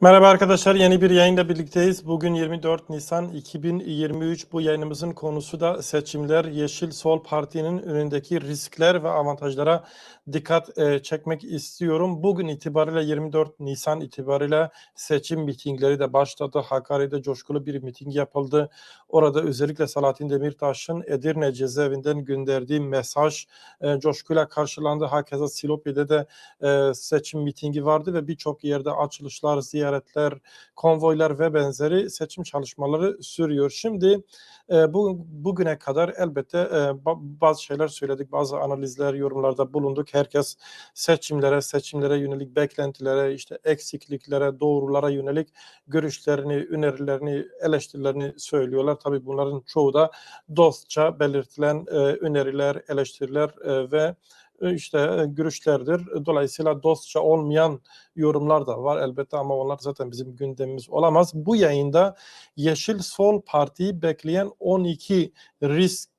Merhaba arkadaşlar, yeni bir yayınla birlikteyiz. Bugün 24 Nisan 2023. Bu yayınımızın konusu da seçimler. Yeşil Sol Parti'nin önündeki riskler ve avantajlara dikkat e, çekmek istiyorum. Bugün itibariyle 24 Nisan itibariyle seçim mitingleri de başladı. Hakkari'de coşkulu bir miting yapıldı. Orada özellikle Salatin Demirtaş'ın Edirne cezaevinden gönderdiği mesaj e, coşkuyla karşılandı. Hakeza Silopi'de de e, seçim mitingi vardı ve birçok yerde açılışlar, ziyaretler, konvoylar ve benzeri seçim çalışmaları sürüyor. Şimdi e, bu bugüne kadar elbette e, ba- bazı şeyler söyledik, bazı analizler, yorumlarda bulunduk. Herkes seçimlere, seçimlere yönelik beklentilere, işte eksikliklere, doğrulara yönelik görüşlerini, önerilerini, eleştirilerini söylüyorlar. Tabii bunların çoğu da dostça belirtilen e, öneriler, eleştiriler e, ve e, işte e, görüşlerdir. Dolayısıyla dostça olmayan yorumlar da var elbette ama onlar zaten bizim gündemimiz olamaz. Bu yayında Yeşil Sol Parti'yi bekleyen 12 risk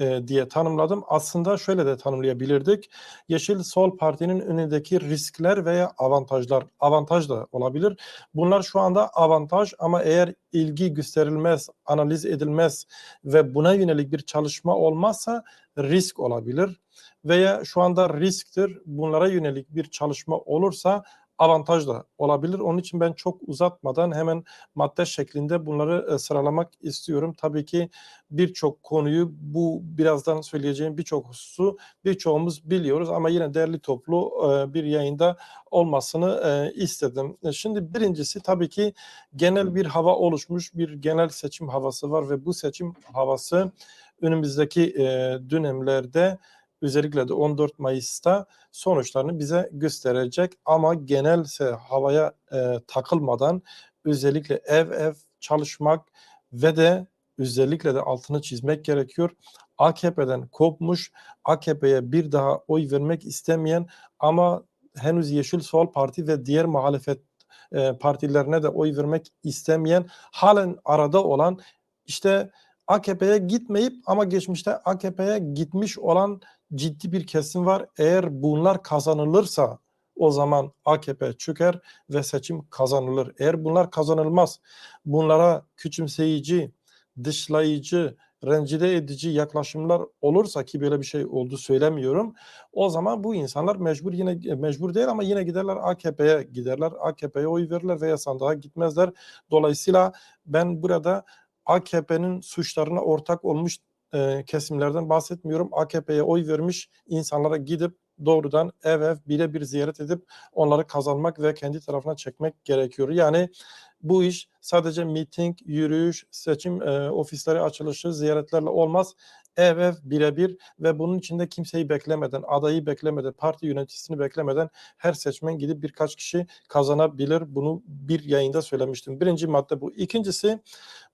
e, diye tanımladım. Aslında şöyle de tanımlayabilirdik. Yeşil Sol Parti'nin önündeki riskler veya avantajlar. Avantaj da olabilir. Bunlar şu anda avantaj ama eğer ilgi gösterilmez, analiz edilmez ve buna yönelik bir çalışma olmazsa risk olabilir. Veya şu anda risktir. Bunlara yönelik bir çalışma olursa avantaj da olabilir. Onun için ben çok uzatmadan hemen madde şeklinde bunları e, sıralamak istiyorum. Tabii ki birçok konuyu bu birazdan söyleyeceğim birçok hususu birçoğumuz biliyoruz ama yine değerli toplu e, bir yayında olmasını e, istedim. Şimdi birincisi tabii ki genel bir hava oluşmuş bir genel seçim havası var ve bu seçim havası önümüzdeki dönemlerde özellikle de 14 Mayıs'ta sonuçlarını bize gösterecek ama genelse havaya e, takılmadan özellikle ev ev çalışmak ve de özellikle de altını çizmek gerekiyor. AKP'den kopmuş, AKP'ye bir daha oy vermek istemeyen ama henüz Yeşil Sol Parti ve diğer muhalefet e, partilerine de oy vermek istemeyen, halen arada olan işte AKP'ye gitmeyip ama geçmişte AKP'ye gitmiş olan ciddi bir kesim var. Eğer bunlar kazanılırsa o zaman AKP çöker ve seçim kazanılır. Eğer bunlar kazanılmaz, bunlara küçümseyici, dışlayıcı, rencide edici yaklaşımlar olursa ki böyle bir şey oldu söylemiyorum. O zaman bu insanlar mecbur yine mecbur değil ama yine giderler AKP'ye giderler. AKP'ye oy verirler veya sandığa gitmezler. Dolayısıyla ben burada AKP'nin suçlarına ortak olmuş e, kesimlerden bahsetmiyorum. AKP'ye oy vermiş insanlara gidip doğrudan ev ev birebir ziyaret edip onları kazanmak ve kendi tarafına çekmek gerekiyor. Yani bu iş sadece miting, yürüyüş, seçim e, ofisleri açılışı, ziyaretlerle olmaz. Ev ev birebir ve bunun içinde kimseyi beklemeden, adayı beklemeden, parti yöneticisini beklemeden her seçmen gidip birkaç kişi kazanabilir. Bunu bir yayında söylemiştim. Birinci madde bu. İkincisi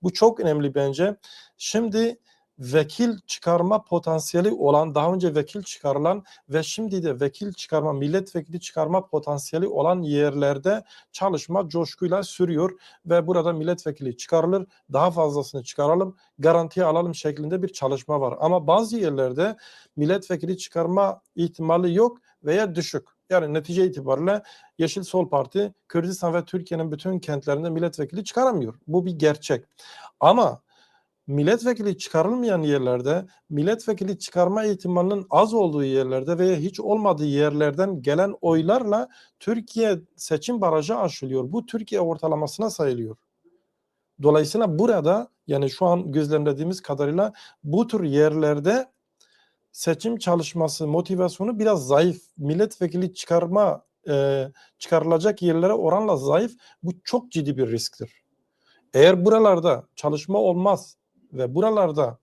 bu çok önemli bence. Şimdi vekil çıkarma potansiyeli olan, daha önce vekil çıkarılan ve şimdi de vekil çıkarma, milletvekili çıkarma potansiyeli olan yerlerde çalışma coşkuyla sürüyor ve burada milletvekili çıkarılır, daha fazlasını çıkaralım, garantiye alalım şeklinde bir çalışma var. Ama bazı yerlerde milletvekili çıkarma ihtimali yok veya düşük. Yani netice itibariyle Yeşil Sol Parti Kürdistan ve Türkiye'nin bütün kentlerinde milletvekili çıkaramıyor. Bu bir gerçek. Ama milletvekili çıkarılmayan yerlerde, milletvekili çıkarma ihtimalinin az olduğu yerlerde veya hiç olmadığı yerlerden gelen oylarla Türkiye seçim barajı aşılıyor. Bu Türkiye ortalamasına sayılıyor. Dolayısıyla burada yani şu an gözlemlediğimiz kadarıyla bu tür yerlerde seçim çalışması motivasyonu biraz zayıf. Milletvekili çıkarma e, çıkarılacak yerlere oranla zayıf. Bu çok ciddi bir risktir. Eğer buralarda çalışma olmaz ve buralarda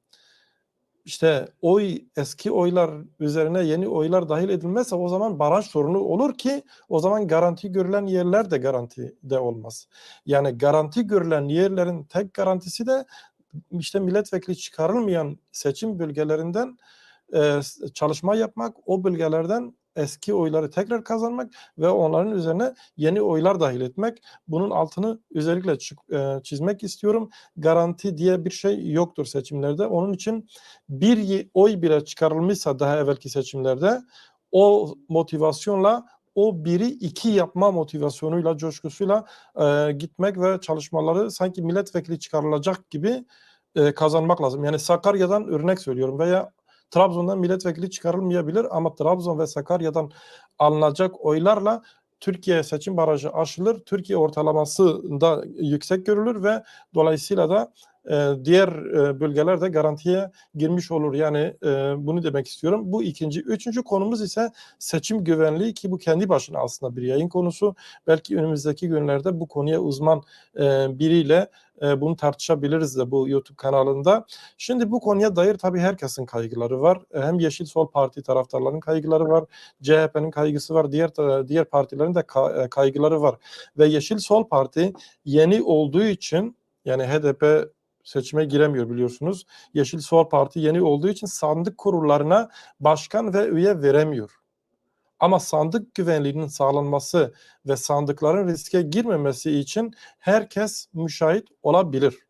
işte oy eski oylar üzerine yeni oylar dahil edilmezse o zaman baraj sorunu olur ki o zaman garanti görülen yerler de garanti de olmaz. Yani garanti görülen yerlerin tek garantisi de işte milletvekili çıkarılmayan seçim bölgelerinden e, çalışma yapmak, o bölgelerden eski oyları tekrar kazanmak ve onların üzerine yeni oylar dahil etmek. Bunun altını özellikle e, çizmek istiyorum. Garanti diye bir şey yoktur seçimlerde. Onun için bir oy bile çıkarılmışsa daha evvelki seçimlerde o motivasyonla o biri iki yapma motivasyonuyla, coşkusuyla e, gitmek ve çalışmaları sanki milletvekili çıkarılacak gibi e, kazanmak lazım. Yani Sakarya'dan örnek söylüyorum veya Trabzon'dan milletvekili çıkarılmayabilir ama Trabzon ve Sakarya'dan alınacak oylarla Türkiye seçim barajı aşılır. Türkiye ortalaması da yüksek görülür ve dolayısıyla da diğer e, bölgeler de garantiye girmiş olur. Yani e, bunu demek istiyorum. Bu ikinci. Üçüncü konumuz ise seçim güvenliği ki bu kendi başına aslında bir yayın konusu. Belki önümüzdeki günlerde bu konuya uzman e, biriyle bunu tartışabiliriz de bu YouTube kanalında. Şimdi bu konuya dair tabii herkesin kaygıları var. Hem Yeşil Sol Parti taraftarlarının kaygıları var. CHP'nin kaygısı var. Diğer diğer partilerin de ka- kaygıları var. Ve Yeşil Sol Parti yeni olduğu için yani HDP seçime giremiyor biliyorsunuz. Yeşil Sol Parti yeni olduğu için sandık kurullarına başkan ve üye veremiyor. Ama sandık güvenliğinin sağlanması ve sandıkların riske girmemesi için herkes müşahit olabilir.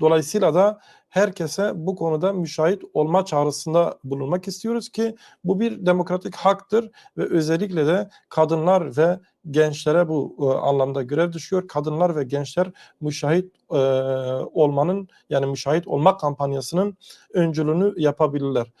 Dolayısıyla da herkese bu konuda müşahit olma çağrısında bulunmak istiyoruz ki bu bir demokratik haktır ve özellikle de kadınlar ve gençlere bu e, anlamda görev düşüyor. Kadınlar ve gençler müşahit e, olmanın yani müşahit olma kampanyasının öncülüğünü yapabilirler.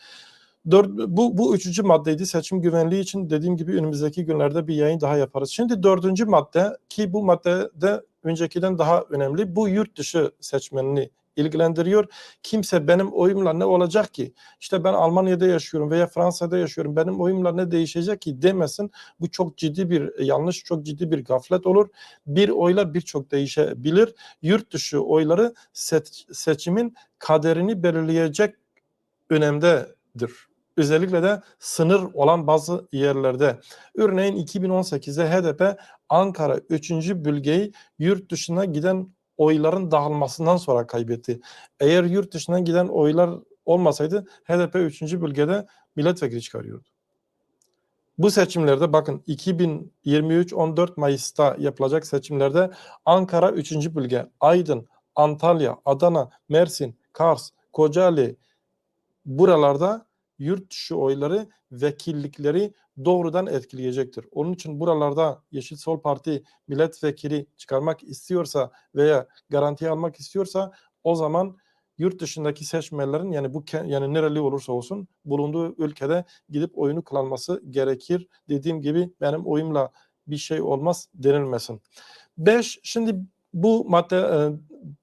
Dört, bu, bu üçüncü maddeydi seçim güvenliği için dediğim gibi önümüzdeki günlerde bir yayın daha yaparız. Şimdi dördüncü madde ki bu maddede öncekiden daha önemli bu yurt dışı seçmenini ilgilendiriyor. Kimse benim oyumla ne olacak ki? İşte ben Almanya'da yaşıyorum veya Fransa'da yaşıyorum. Benim oyumla ne değişecek ki demesin. Bu çok ciddi bir yanlış, çok ciddi bir gaflet olur. Bir oyla birçok değişebilir. Yurt dışı oyları seç, seçimin kaderini belirleyecek önemdedir. Özellikle de sınır olan bazı yerlerde. Örneğin 2018'de HDP Ankara 3. bölgeyi yurt dışına giden oyların dağılmasından sonra kaybetti. Eğer yurt dışından giden oylar olmasaydı HDP 3. bölgede milletvekili çıkarıyordu. Bu seçimlerde bakın 2023 14 Mayıs'ta yapılacak seçimlerde Ankara 3. bölge, Aydın, Antalya, Adana, Mersin, Kars, Kocaeli buralarda yurt dışı oyları vekillikleri doğrudan etkileyecektir. Onun için buralarda Yeşil Sol Parti milletvekili çıkarmak istiyorsa veya garanti almak istiyorsa o zaman yurt dışındaki seçmenlerin yani bu yani nereli olursa olsun bulunduğu ülkede gidip oyunu kullanması gerekir. Dediğim gibi benim oyumla bir şey olmaz denilmesin. Beş, şimdi bu madde e,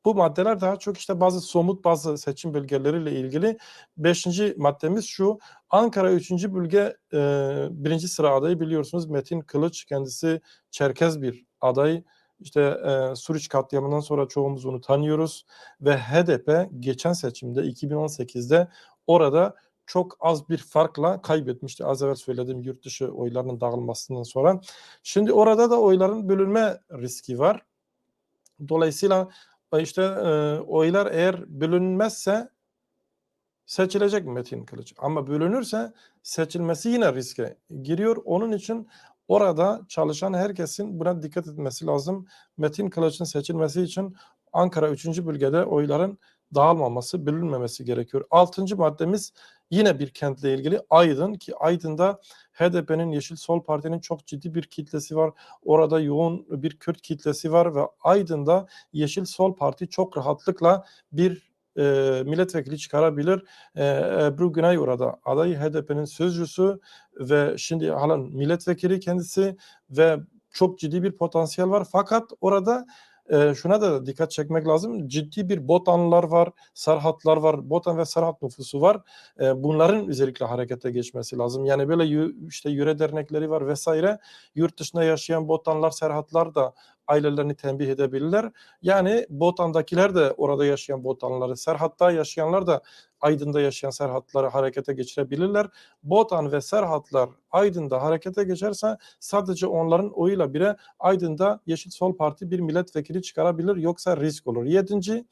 bu maddeler daha çok işte bazı somut bazı seçim bölgeleriyle ilgili. Beşinci maddemiz şu. Ankara üçüncü bölge e, birinci sıra adayı biliyorsunuz Metin Kılıç kendisi Çerkez bir aday. İşte e, Suriç katliamından sonra çoğumuz onu tanıyoruz ve HDP geçen seçimde 2018'de orada çok az bir farkla kaybetmişti. Az evvel söylediğim yurt dışı oylarının dağılmasından sonra. Şimdi orada da oyların bölünme riski var. Dolayısıyla işte e, oylar eğer bölünmezse seçilecek Metin Kılıç. Ama bölünürse seçilmesi yine riske giriyor. Onun için orada çalışan herkesin buna dikkat etmesi lazım. Metin Kılıç'ın seçilmesi için Ankara 3. bölgede oyların dağılmaması, bölünmemesi gerekiyor. Altıncı maddemiz yine bir kentle ilgili Aydın ki Aydın'da HDP'nin Yeşil Sol Parti'nin çok ciddi bir kitlesi var. Orada yoğun bir Kürt kitlesi var ve Aydın'da Yeşil Sol Parti çok rahatlıkla bir e, milletvekili çıkarabilir. E, Ebru Günay orada aday HDP'nin sözcüsü ve şimdi halen milletvekili kendisi ve çok ciddi bir potansiyel var. Fakat orada e, şuna da dikkat çekmek lazım. Ciddi bir Botanlar var, Serhatlar var, Botan ve Serhat nüfusu var. E, bunların özellikle harekete geçmesi lazım. Yani böyle işte yüre dernekleri var vesaire. Yurt dışında yaşayan Botanlar, Serhatlar da ailelerini tembih edebilirler. Yani Botan'dakiler de orada yaşayan Botanları, Serhat'ta yaşayanlar da Aydın'da yaşayan Serhatları harekete geçirebilirler. Botan ve Serhatlar Aydın'da harekete geçerse sadece onların oyuyla bile Aydın'da Yeşil Sol Parti bir milletvekili çıkarabilir yoksa risk olur. Yedinci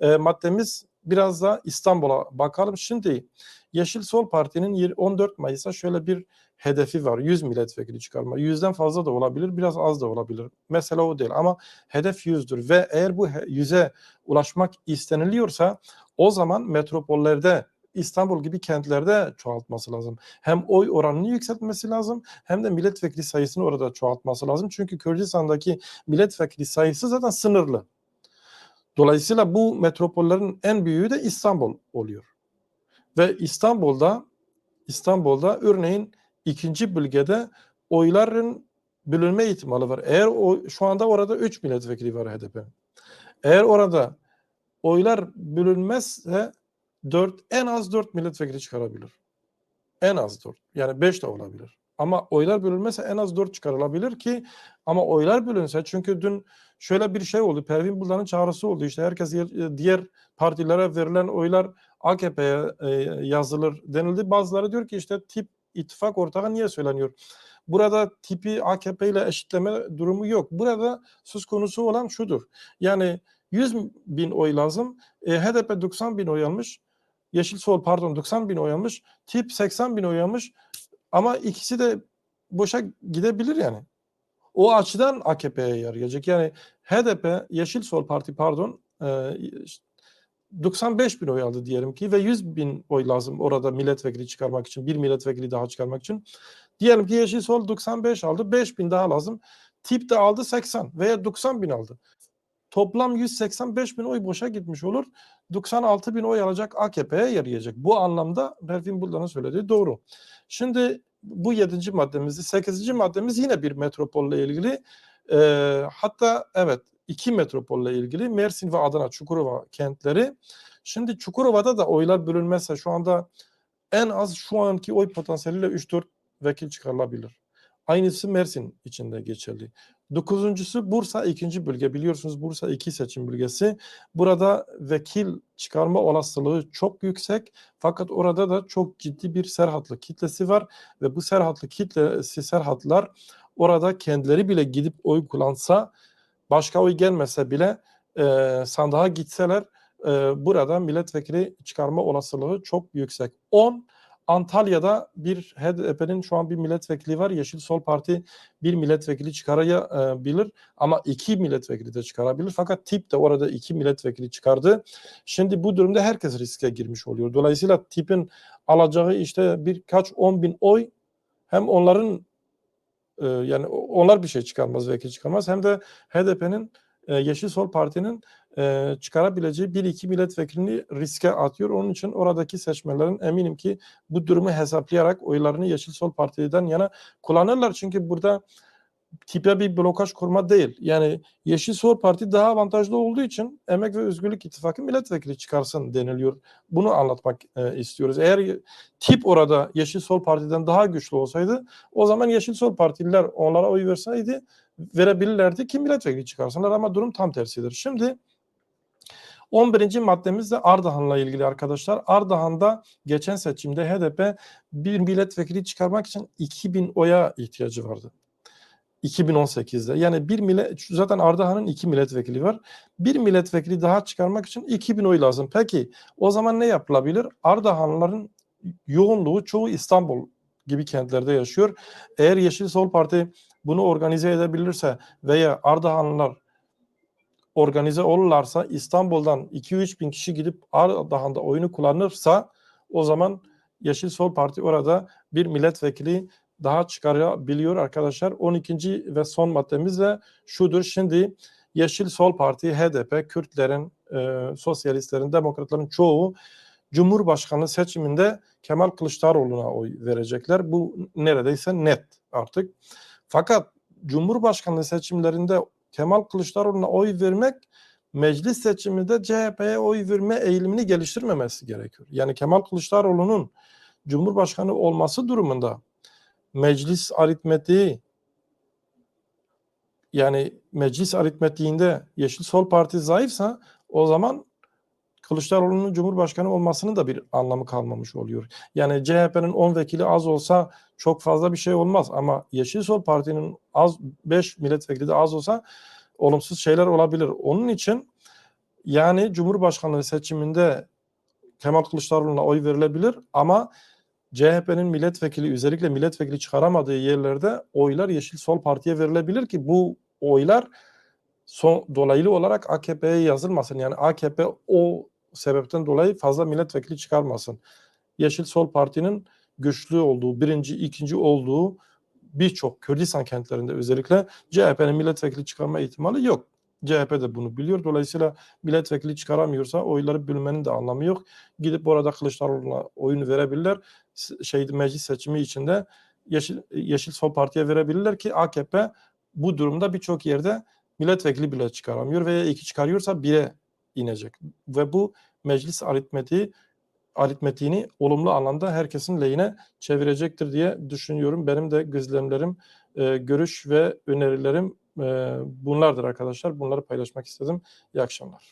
e, maddemiz biraz da İstanbul'a bakalım. Şimdi Yeşil Sol Parti'nin 14 Mayıs'a şöyle bir hedefi var. 100 milletvekili çıkarma. Yüzden fazla da olabilir, biraz az da olabilir. Mesela o değil ama hedef 100'dür ve eğer bu 100'e ulaşmak isteniliyorsa o zaman metropollerde İstanbul gibi kentlerde çoğaltması lazım. Hem oy oranını yükseltmesi lazım hem de milletvekili sayısını orada çoğaltması lazım. Çünkü Kürdistan'daki milletvekili sayısı zaten sınırlı. Dolayısıyla bu metropollerin en büyüğü de İstanbul oluyor. Ve İstanbul'da İstanbul'da örneğin ikinci bölgede oyların bölünme ihtimali var. Eğer o, şu anda orada 3 milletvekili var HDP'nin. Eğer orada oylar bölünmezse 4 en az 4 milletvekili çıkarabilir. En az 4. Yani 5 de olabilir. Ama oylar bölünmezse en az 4 çıkarılabilir ki ama oylar bölünse çünkü dün şöyle bir şey oldu. Pervin Buldan'ın çağrısı oldu. İşte herkes diğer partilere verilen oylar AKP'ye e, yazılır denildi. Bazıları diyor ki işte tip ittifak ortağı niye söyleniyor? Burada tipi AKP ile eşitleme durumu yok. Burada söz konusu olan şudur. Yani 100 bin oy lazım. E, HDP 90 bin oy almış. Yeşil Sol pardon 90 bin oy almış. Tip 80 bin oy almış. Ama ikisi de boşa gidebilir yani. O açıdan AKP'ye yarayacak. Yani HDP, Yeşil Sol Parti pardon e, 95 bin oy aldı diyelim ki ve 100 bin oy lazım orada milletvekili çıkarmak için. Bir milletvekili daha çıkarmak için. Diyelim ki Yeşil Sol 95 aldı. 5 bin daha lazım. Tip de aldı 80 veya 90 bin aldı. Toplam 185 bin oy boşa gitmiş olur. 96 bin oy alacak AKP'ye yarayacak. Bu anlamda Berfin Buldan'ın söylediği doğru. Şimdi bu yedinci maddemizdi. Sekizinci maddemiz yine bir metropolle ilgili. Ee, hatta evet iki metropolle ilgili Mersin ve Adana, Çukurova kentleri. Şimdi Çukurova'da da oylar bölünmezse şu anda en az şu anki oy potansiyeliyle 3-4 vekil çıkarılabilir. Aynısı Mersin içinde geçerli. Dokuzuncusu Bursa ikinci bölge. Biliyorsunuz Bursa iki seçim bölgesi. Burada vekil çıkarma olasılığı çok yüksek. Fakat orada da çok ciddi bir serhatlı kitlesi var. Ve bu serhatlı kitlesi serhatlar orada kendileri bile gidip oy kullansa başka oy gelmese bile e, sandığa gitseler e, burada milletvekili çıkarma olasılığı çok yüksek. 10 Antalya'da bir HDP'nin şu an bir milletvekili var. Yeşil Sol Parti bir milletvekili çıkarabilir ama iki milletvekili de çıkarabilir. Fakat TİP de orada iki milletvekili çıkardı. Şimdi bu durumda herkes riske girmiş oluyor. Dolayısıyla TİP'in alacağı işte birkaç on bin oy hem onların yani onlar bir şey çıkarmaz, vekil çıkarmaz hem de HDP'nin Yeşil Sol Parti'nin e, çıkarabileceği bir iki milletvekilini riske atıyor. Onun için oradaki seçmenlerin eminim ki bu durumu hesaplayarak oylarını Yeşil Sol Parti'den yana kullanırlar. Çünkü burada tipe bir blokaj kurma değil. Yani Yeşil Sol Parti daha avantajlı olduğu için Emek ve Özgürlük İttifakı milletvekili çıkarsın deniliyor. Bunu anlatmak e, istiyoruz. Eğer tip orada Yeşil Sol Parti'den daha güçlü olsaydı o zaman Yeşil Sol Partililer onlara oy verseydi verebilirlerdi ki milletvekili çıkarsınlar ama durum tam tersidir. Şimdi 11. maddemiz de Ardahan'la ilgili arkadaşlar. Ardahan'da geçen seçimde HDP bir milletvekili çıkarmak için 2000 oya ihtiyacı vardı. 2018'de. Yani bir millet zaten Ardahan'ın iki milletvekili var. Bir milletvekili daha çıkarmak için 2000 oy lazım. Peki o zaman ne yapılabilir? Ardahanlıların yoğunluğu çoğu İstanbul gibi kentlerde yaşıyor. Eğer Yeşil Sol Parti bunu organize edebilirse veya Ardahanlılar organize olurlarsa İstanbul'dan 2-3 bin kişi gidip Ardahan'da oyunu kullanırsa o zaman Yeşil Sol Parti orada bir milletvekili daha çıkarabiliyor arkadaşlar. 12. ve son maddemiz de şudur. Şimdi Yeşil Sol Parti, HDP, Kürtlerin, e, sosyalistlerin, demokratların çoğu Cumhurbaşkanlığı seçiminde Kemal Kılıçdaroğlu'na oy verecekler. Bu neredeyse net artık. Fakat Cumhurbaşkanlığı seçimlerinde Kemal Kılıçdaroğlu'na oy vermek meclis seçiminde CHP'ye oy verme eğilimini geliştirmemesi gerekiyor. Yani Kemal Kılıçdaroğlu'nun Cumhurbaşkanı olması durumunda meclis aritmetiği yani meclis aritmetiğinde Yeşil Sol Parti zayıfsa o zaman Kılıçdaroğlu'nun Cumhurbaşkanı olmasının da bir anlamı kalmamış oluyor. Yani CHP'nin 10 vekili az olsa çok fazla bir şey olmaz ama Yeşil Sol Parti'nin az 5 milletvekili de az olsa olumsuz şeyler olabilir. Onun için yani Cumhurbaşkanlığı seçiminde Kemal Kılıçdaroğlu'na oy verilebilir ama CHP'nin milletvekili özellikle milletvekili çıkaramadığı yerlerde oylar Yeşil Sol Parti'ye verilebilir ki bu oylar son, dolaylı olarak AKP'ye yazılmasın. Yani AKP o sebepten dolayı fazla milletvekili çıkarmasın. Yeşil Sol Parti'nin güçlü olduğu, birinci, ikinci olduğu birçok Kürdistan kentlerinde özellikle CHP'nin milletvekili çıkarma ihtimali yok. CHP de bunu biliyor. Dolayısıyla milletvekili çıkaramıyorsa oyları bölmenin de anlamı yok. Gidip orada Kılıçdaroğlu'na oyunu verebilirler. Şey, meclis seçimi içinde Yeşil, Yeşil Sol Parti'ye verebilirler ki AKP bu durumda birçok yerde milletvekili bile çıkaramıyor veya iki çıkarıyorsa bire inecek. Ve bu meclis aritmetiği aritmetiğini olumlu anlamda herkesin lehine çevirecektir diye düşünüyorum. Benim de gözlemlerim, e, görüş ve önerilerim e, bunlardır arkadaşlar. Bunları paylaşmak istedim. İyi akşamlar.